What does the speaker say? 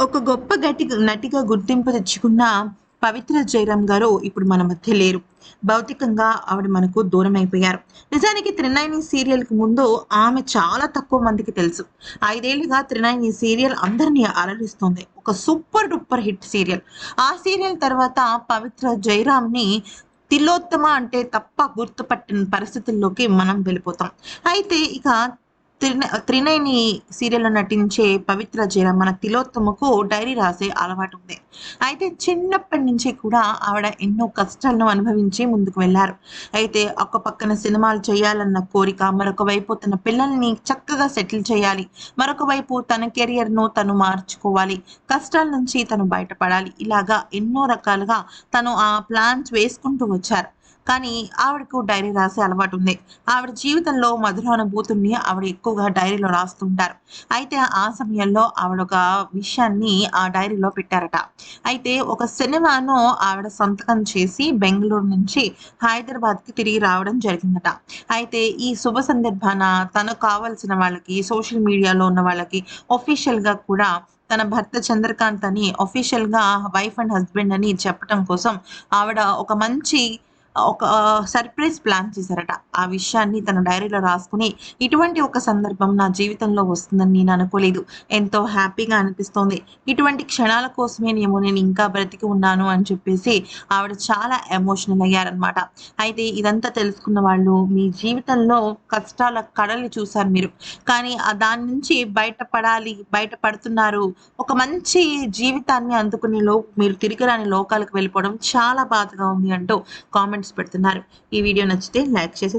ఒక గొప్ప గటి నటిగా గుర్తింపు తెచ్చుకున్న పవిత్ర జయరామ్ గారు ఇప్పుడు మన మధ్య లేరు. భౌతికంగా ఆవిడ మనకు దూరం అయిపోయారు నిజానికి త్రినైని సీరియల్కి ముందు ఆమె చాలా తక్కువ మందికి తెలుసు. ఐదేళ్ళుగా త్రినైని సీరియల్ అందరినీ అలరిస్తుంది. ఒక సూపర్ డూపర్ హిట్ సీరియల్. ఆ సీరియల్ తర్వాత పవిత్ర జయరామ్ని ని తిలోత్తమ అంటే తప్ప గుర్తుపట్టిన పరిస్థితుల్లోకి మనం వెళ్ళిపోతాం. అయితే ఇక త్రిన త్రినైని సీరియల్లో నటించే పవిత్ర జీర మన తిలోత్తమకు డైరీ రాసే అలవాటు ఉంది. అయితే చిన్నప్పటి నుంచి కూడా ఆవిడ ఎన్నో కష్టాలను అనుభవించి ముందుకు వెళ్ళారు అయితే ఒక పక్కన సినిమాలు చేయాలన్న కోరిక మరొక వైపు తన పిల్లల్ని చక్కగా సెటిల్ చేయాలి. మరొక వైపు తన కెరియర్ను తను మార్చుకోవాలి. కష్టాల నుంచి తను బయటపడాలి. ఇలాగా ఎన్నో రకాలుగా తను ఆ ప్లాన్స్ వేసుకుంటూ వచ్చారు. కానీ ఆవిడకు డైరీ రాసే అలవాటు ఉంది. ఆవిడ జీవితంలో మధురానుభూతుల్ని ఆవిడ ఎక్కువగా డైరీలో రాస్తుంటారు. అయితే ఆ సమయంలో ఆవిడ ఒక విషయాన్ని ఆ డైరీలో పెట్టారట. అయితే ఒక సినిమాను ఆవిడ సంతకం చేసి బెంగళూరు నుంచి హైదరాబాద్కి తిరిగి రావడం జరిగిందట. అయితే ఈ శుభ సందర్భాన తనకు కావాల్సిన వాళ్ళకి సోషల్ మీడియాలో ఉన్న వాళ్ళకి ఒఫీషియల్గా కూడా తన భర్త చంద్రకాంత్ అని ఒఫీషియల్గా వైఫ్ అండ్ హస్బెండ్ అని చెప్పడం కోసం ఆవిడ ఒక మంచి ఒక సర్ప్రైజ్ ప్లాన్ చేశారట. ఆ విషయాన్ని తన డైరీలో రాసుకుని ఇటువంటి ఒక సందర్భం నా జీవితంలో వస్తుందని నేను అనుకోలేదు. ఎంతో హ్యాపీగా అనిపిస్తోంది. ఇటువంటి క్షణాల కోసమే నేమో నేను ఇంకా బ్రతికి ఉన్నాను అని చెప్పేసి ఆవిడ చాలా ఎమోషనల్ అయ్యారనమాట అయితే ఇదంతా తెలుసుకున్న వాళ్ళు మీ జీవితంలో కష్టాల కడలు చూశారు మీరు. కానీ ఆ దాని నుంచి బయటపడాలి బయటపడుతున్నారు. ఒక మంచి జీవితాన్ని అందుకునే లో మీరు తిరిగి రాని లోకాలకు వెళ్ళిపోవడం చాలా బాధగా ఉంది అంటూ కామెంట్స్ పెడుతున్నారు. ఈ వీడియో నచ్చితే లైక్ చేసి